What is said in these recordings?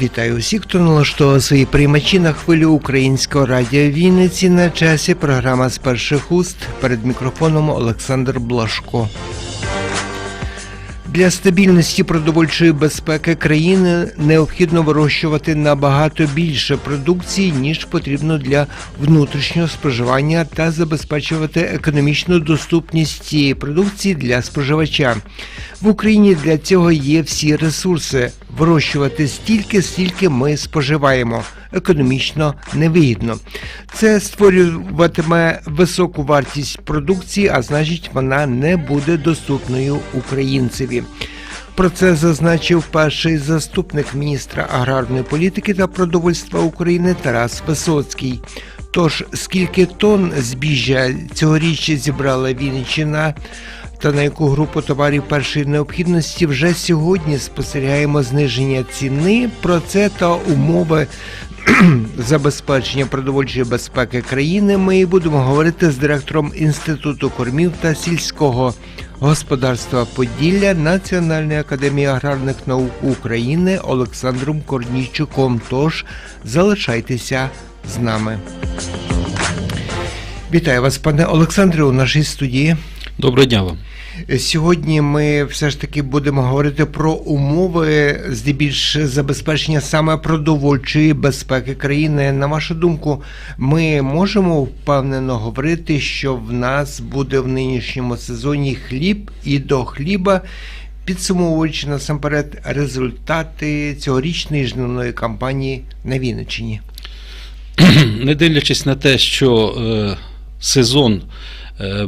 Вітаю усіх, хто налаштовував свої приймачі на хвилю українського радіо Вінниці на часі. Програма з перших уст перед мікрофоном Олександр Блашко. Для стабільності продовольчої безпеки країни необхідно вирощувати набагато більше продукції, ніж потрібно для внутрішнього споживання та забезпечувати економічну доступність цієї продукції для споживача. В Україні для цього є всі ресурси. Вирощувати стільки, стільки ми споживаємо. Економічно невигідно. Це створюватиме високу вартість продукції, а значить, вона не буде доступною українцеві. Про це зазначив перший заступник міністра аграрної політики та продовольства України Тарас Висоцький. Тож скільки тонн збіжжя цьогоріч зібрала Вінниччина та на яку групу товарів першої необхідності вже сьогодні спостерігаємо зниження ціни. Про це та умови забезпечення продовольчої безпеки країни. Ми будемо говорити з директором інституту кормів та сільського господарства Поділля Національної академії аграрних наук України Олександром Корнійчуком. Тож залишайтеся з нами. Вітаю вас, пане Олександре, у нашій студії. Доброго дня вам. Сьогодні ми все ж таки будемо говорити про умови здебільш забезпечення саме продовольчої безпеки країни. На вашу думку, ми можемо впевнено говорити, що в нас буде в нинішньому сезоні хліб і до хліба. Підсумовуючи насамперед результати цьогорічної жнивної кампанії на Вінниччині. Не дивлячись на те, що е, сезон,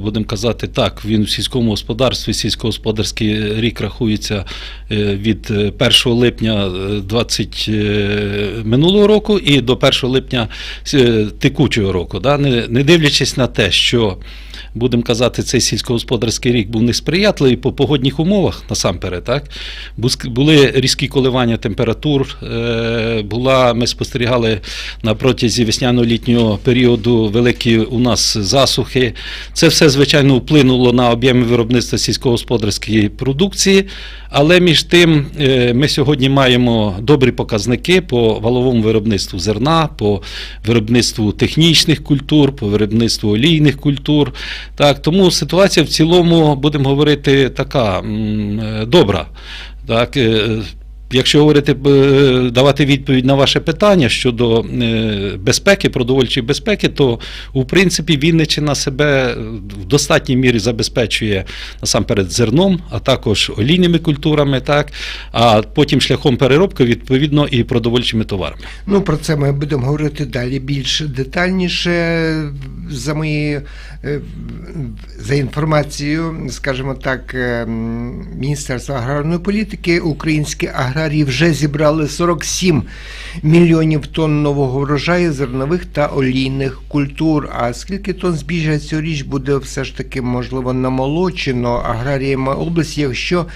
будемо казати так, він в сільському господарстві, сільськогосподарський рік рахується е, від е, 1 липня е, 20 е, минулого року і до 1 липня е, текучого року. Да? Не, дивлячись на те, що будемо казати, цей сільськогосподарський рік був несприятливий по погодних умовах насамперед. Так? Були різкі коливання температур, е, була, ми спостерігали на протязі весняно-літнього періоду великі у нас засухи. Це все, звичайно, вплинуло на об'єми виробництва сільськогосподарської продукції, але між тим е, ми сьогодні маємо добрі показники по валовому виробництву зерна, по виробництву технічних культур, по виробництву олійних культур. Так, тому ситуація в цілому, будемо говорити, така е, добра. Так, е, Якщо говорити, е, давати відповідь на ваше питання щодо е, безпеки, продовольчої безпеки, то в принципі Вінниччина себе в достатній мірі забезпечує насамперед зерном, а також олійними культурами, так, а потім шляхом переробки, відповідно, і продовольчими товарами. Ну, про це ми будемо говорити далі більш детальніше. За моєю е, за інформацією, скажімо так, е, Міністерства аграрної політики, українські аграрії вже зібрали 47 мільйонів тонн нового врожаю зернових та олійних культур. А скільки тонн збіжжя цьогоріч буде все ж таки можливо намолочено аграріями області, якщо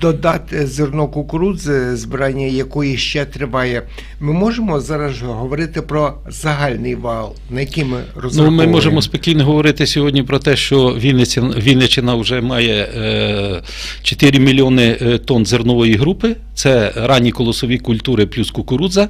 додати зерно кукурудзи, збирання якої ще триває, ми можемо зараз говорити про загальний вал, на який ми Ну, ми можемо спокійно говорити сьогодні про те, що Вінниця, Вінниччина вже має е, 4 мільйони е, тонн зернової групи. Це ранні колосові культури плюс кукурудза.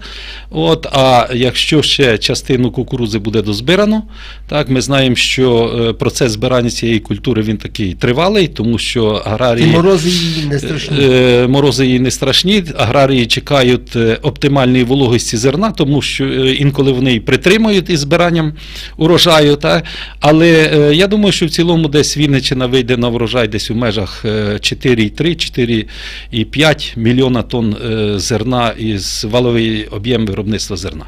От, а якщо ще частину кукурудзи буде дозбирано, так, ми знаємо, що е, процес збирання цієї культури він такий тривалий, тому що аграрії. І морози її не страшні. Е, Морози її не страшні. Аграрії чекають е, оптимальної вологості зерна, тому що е, інколи вони і притримують із збиранням урожаю. Та? Але я думаю, що в цілому десь Вінниччина вийде на врожай десь у межах е, 4,3, 4,5 мільйона тонн зерна із валовий об'єм виробництва зерна.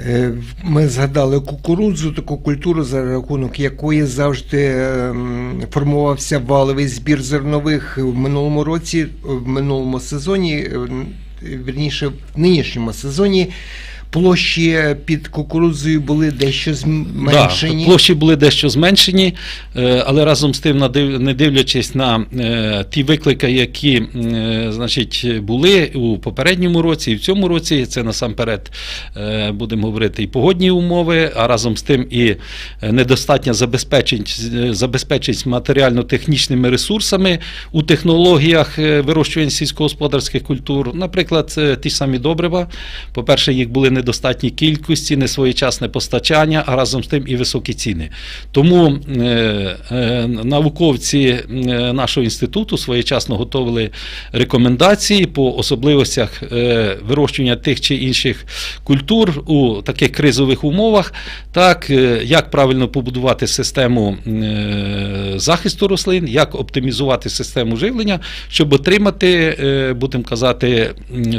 Е, Ми згадали кукурудзу, таку культуру, за рахунок якої завжди ем, формувався валовий збір зернових в минулому році, в минулому сезоні, верніше в нинішньому сезоні. Площі під кукурудзою були дещо зменшені. Да, площі були дещо зменшені, е, але разом з тим, не дивлячись на е, ті виклики, які е, значить, були у попередньому році і в цьому році, це насамперед будемо говорити і погодні умови, а разом з тим і недостатня забезпеченість, забезпеченість матеріально-технічними ресурсами у технологіях вирощування сільськогосподарських культур. Наприклад, ті самі добрива. По-перше, їх були недостатні кількості, несвоєчасне постачання, а разом з тим і високі ціни. Тому е, е, науковці е, нашого інституту своєчасно готували рекомендації по особливостях вирощування тих чи інших культур у таких кризових умовах, так як правильно побудувати систему захисту рослин, як оптимізувати систему живлення, щоб отримати, будемо казати,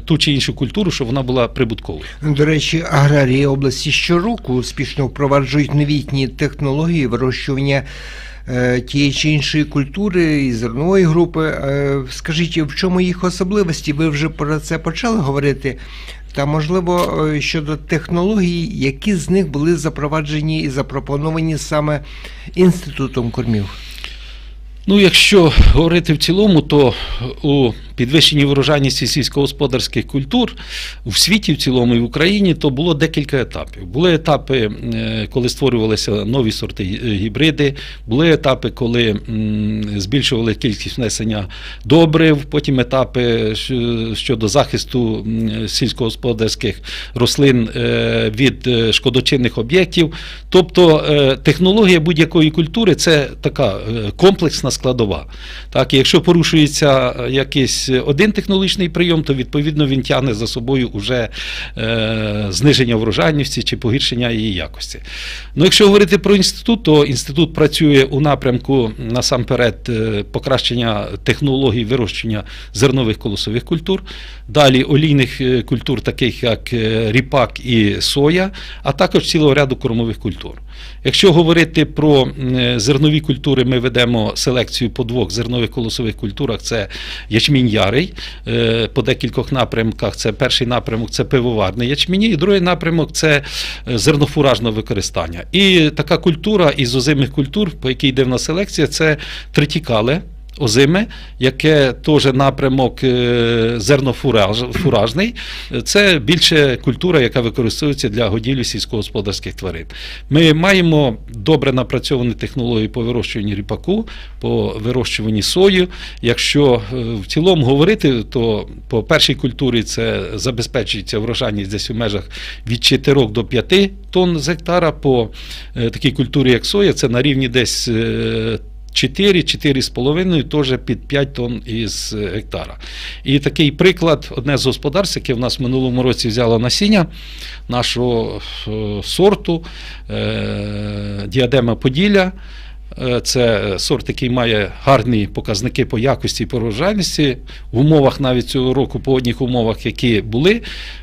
ту чи іншу культуру, щоб вона була прибутковою. Речі, аграрії області щороку успішно впроваджують новітні технології вирощування е, тієї чи іншої культури і зернової групи. Е, Скажіть, в чому їх особливості? Ви вже про це почали говорити. Та можливо е, щодо технологій, які з них були запроваджені і запропоновані саме інститутом кормів. Ну, якщо говорити в цілому, то у підвищенні врожайності сільськогосподарських культур в світі в цілому і в Україні то було декілька етапів. Були етапи, е, коли створювалися нові сорти гібриди, були етапи, коли збільшували кількість внесення добрив, потім етапи щодо захисту сільськогосподарських рослин е, від е, шкодочинних об'єктів. Тобто е, технологія будь-якої культури це така е, комплексна складова. Так, якщо порушується е, якийсь один технологічний прийом, то відповідно він тягне за собою уже е, зниження врожайності чи погіршення її якості. Ну, якщо говорити про інститут, то інститут працює у напрямку насамперед е, покращення технологій вирощення зернових колосових культур, далі олійних е, культур, таких як е, ріпак і соя, а також цілого ряду кормових культур. Якщо говорити про е, зернові культури, ми ведемо селекцію по двох зернових колосових культурах: це ячмінь ярий е, по декількох напрямках. Це перший напрямок це пивоварний ячмінь, і другий напрямок це зернофуражне зернофуражного використання. І така культура із озимих культур, по якій йде в нас селекція, це тритікале. Озиме, яке теж напрямок е, зернофуражний, це більше культура, яка використовується для годівлі сільськогосподарських тварин. Ми маємо добре напрацьовані технології по вирощуванні ріпаку, по вирощуванні сою. Якщо е, в цілому говорити, то по першій культурі це забезпечується врожайність десь у межах від 4 до 5 тонн з гектара. По е, такій культурі, як соя, це на рівні десь. Е, 4, 4,5 теж під 5 тонн із е, гектара. І такий приклад, одне з господарств, яке в нас в минулому році взяло насіння нашого е, сорту е, Діадема Поділля. Е, Це сорт, який має гарні показники по якості і по врожайності. В умовах навіть цього року, погодних умовах, які були,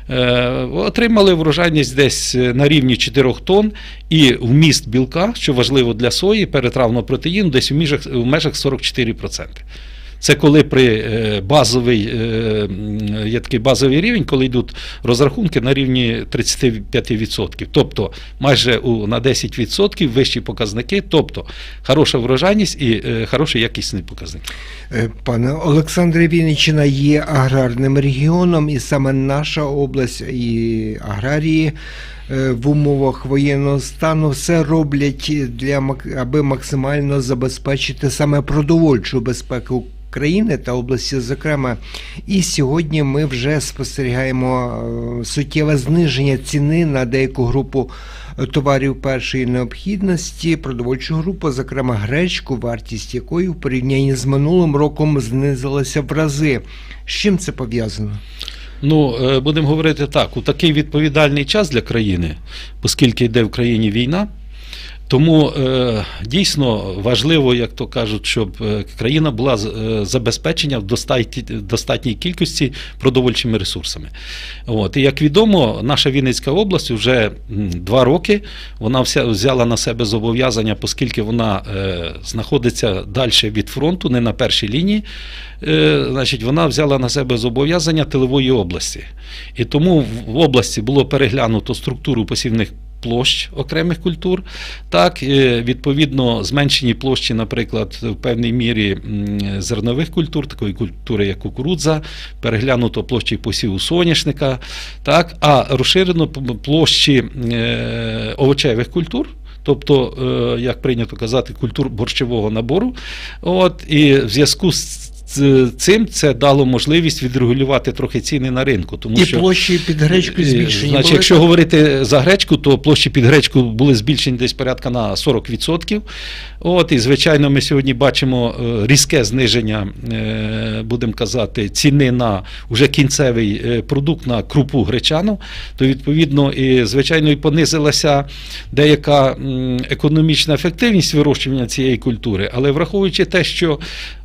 е, отримали врожайність десь на рівні 4 тонн і вміст білка, що важливо для сої, перетравного протеїну, десь в межах 44%. Це коли при е, базовий, е, є такий базовий рівень, коли йдуть розрахунки на рівні 35%. Тобто майже у, на 10% вищі показники, тобто хороша врожайність і е, хороші якісні показники. Е, Пане Олександре, Вінниччина є аграрним регіоном, і саме наша область і аграрії в умовах воєнного стану все роблять для аби максимально забезпечити саме продовольчу безпеку. Країни та області, зокрема, і сьогодні ми вже спостерігаємо е, суттєве зниження ціни на деяку групу е, товарів першої необхідності, продовольчу групу, зокрема гречку, вартість якої в порівнянні з минулим роком знизилася в рази. З чим це пов'язано? Ну, е, будемо говорити так, у такий відповідальний час для країни, оскільки йде в країні війна, Тому е, дійсно важливо, як то кажуть, щоб е, країна була е, забезпечена в достатній, кількості продовольчими ресурсами. От. І як відомо, наша Вінницька область вже два роки вона взяла на себе зобов'язання, оскільки вона знаходиться далі від фронту, не на першій лінії. Значить, вона взяла на себе зобов'язання тилової області. І тому в області було переглянуто структуру посівних площ окремих культур. Так, е, відповідно, зменшені площі, наприклад, в певній мірі зернових культур, такої культури, як кукурудза, переглянуто площі посіву соняшника, так, а розширено площі е, овочевих культур. Тобто, е, як прийнято казати, культур борщового набору. От, і в зв'язку з цим це дало можливість відрегулювати трохи ціни на ринку. Тому І що площі під гречкою Е, збільшені. Значить, були, якщо говорити за гречку, то площі під гречку були збільшені десь порядка на 40%. От, і звичайно, ми сьогодні бачимо е, різке зниження, е, будемо казати, ціни на вже кінцевий продукт на крупу гречану. То відповідно, і звичайно, і понизилася деяка економічна ефективність вирощування цієї культури. Але враховуючи те, що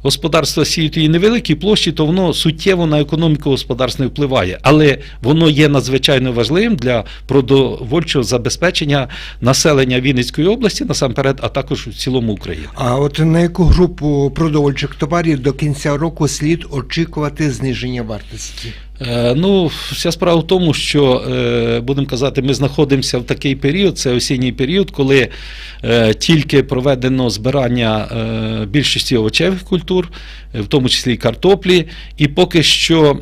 господарства сіють її невеликі площі, то воно суттєво на економіку господарства не впливає. Але воно є надзвичайно важливим для продовольчого забезпечення населення Вінницької області насамперед, а також в цілому України. А от на яку групу продовольчих товарів до кінця року слід очікувати зниження вартості? Е, Ну, вся справа в тому, що е, будемо казати, ми знаходимося в такий період, це осінній період, коли е, тільки проведено збирання більшості овочевих культур, в тому числі і картоплі, і поки що,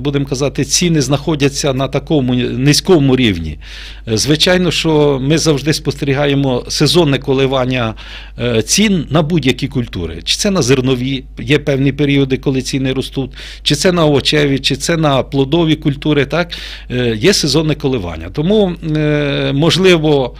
будемо казати, ціни знаходяться на такому низькому рівні. Звичайно, що ми завжди спостерігаємо сезонне коливання цін на будь-які культури. Чи це на зернові, є певні періоди, коли ціни ростуть, чи це на овочеві, чи це на плодові культури, так Е, є сезонне коливання. Тому е, можливо.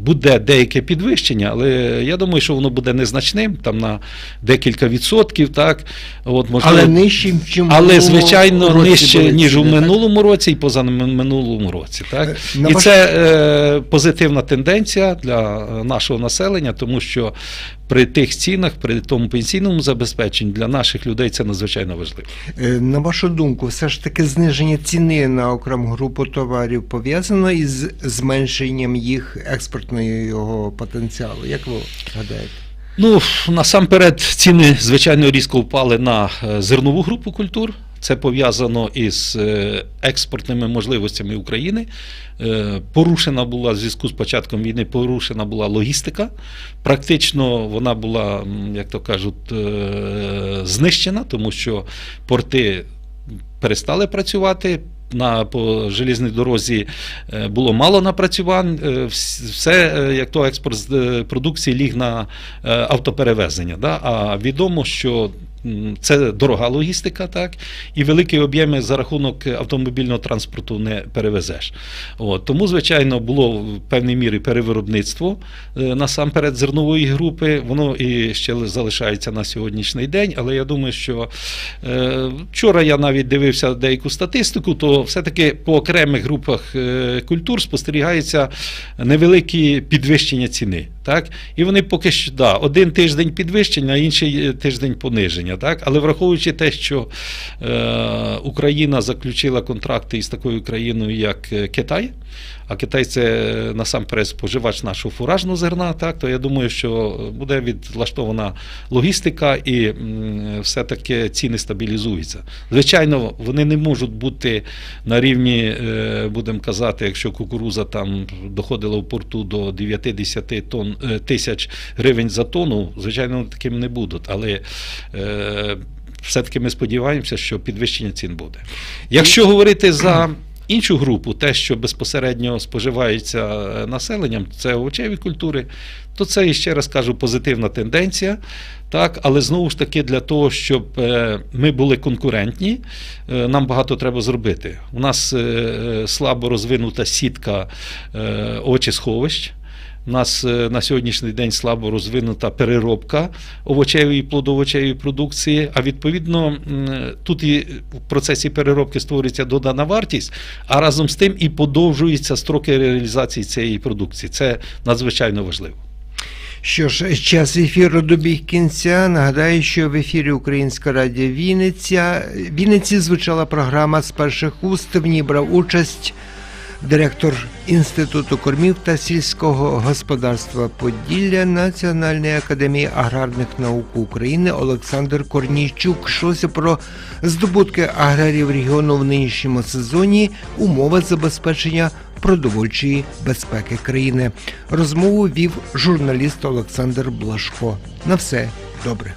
Буде деяке підвищення, але я думаю, що воно буде незначним, там на декілька відсотків, так от можливо, Але нижчим, чим але звичайно році нижче були ніж у ціни, так? минулому році і позаминулому році. Так Е, на і ваш- це е, позитивна тенденція для е, нашого населення, тому що при тих цінах, при тому пенсійному забезпеченні для наших людей це надзвичайно важливо. Е, На вашу думку, все ж таки зниження ціни на окрему групу товарів пов'язано із зменшенням їх експортного потенціалу. Як ви гадаєте? Ну, насамперед, ціни, звичайно, різко впали на е, зернову групу культур. Це пов'язано із е, експортними можливостями України. Е, Порушена була в зв'язку з початком війни, порушена була логістика. Практично вона була, як то кажуть, знищена, тому що порти перестали працювати. На по желізній дорозі е, було мало напрацювань. е, Все, е, як то експорт продукції ліг на автоперевезення. Да? А відомо, що це дорога логістика, так, і великі об'єми за рахунок автомобільного транспорту не перевезеш. От, тому, звичайно, було в певній мірі перевиробництво е, насамперед зернової групи. Воно і ще залишається на сьогоднішній день, але я думаю, що е, вчора я навіть дивився деяку статистику, то все-таки по окремих групах е, культур спостерігається невеликі підвищення ціни. Так? І вони поки що да, один тиждень підвищення, інший е, тиждень пониження. Так? Але враховуючи те, що е, Україна заключила контракти із такою країною, як е, Китай, а Китай це е, насамперед споживач нашого фуражного зерна, так, то я думаю, що буде відлаштована логістика і все-таки ціни стабілізуються. Звичайно, вони не можуть бути на рівні, будемо казати, якщо кукуруза там доходила в порту до 9-10 тонн е, тисяч гривень за тонну, звичайно, таким не будуть. Але е, все-таки ми сподіваємося, що підвищення цін буде. Якщо говорити за іншу групу, те, що безпосередньо споживається е, населенням, це овочеві культури, то це, ще раз кажу, позитивна тенденція. Так, але знову ж таки, для того, щоб ми були конкурентні, нам багато треба зробити. У нас слабо розвинута сітка е, овочесховищ. У нас е, на сьогоднішній день слабо розвинута переробка овочевої і плодовочевої продукції. А відповідно, тут і в процесі переробки створюється додана вартість, а разом з тим і подовжуються строки реалізації цієї продукції. Це надзвичайно важливо. Що ж, час ефіру добіг кінця. Нагадаю, що в ефірі Українська радіо Вінниця Вінниці звучала програма з перших уст. В ній брав участь директор Інституту кормів та сільського господарства Поділля Національної академії аграрних наук України Олександр Корнійчук. Йшлося про здобутки аграрів регіону в нинішньому сезоні, умови забезпечення продовольчої безпеки країни. Розмову вів журналіст Олександр Блашко. На все добре.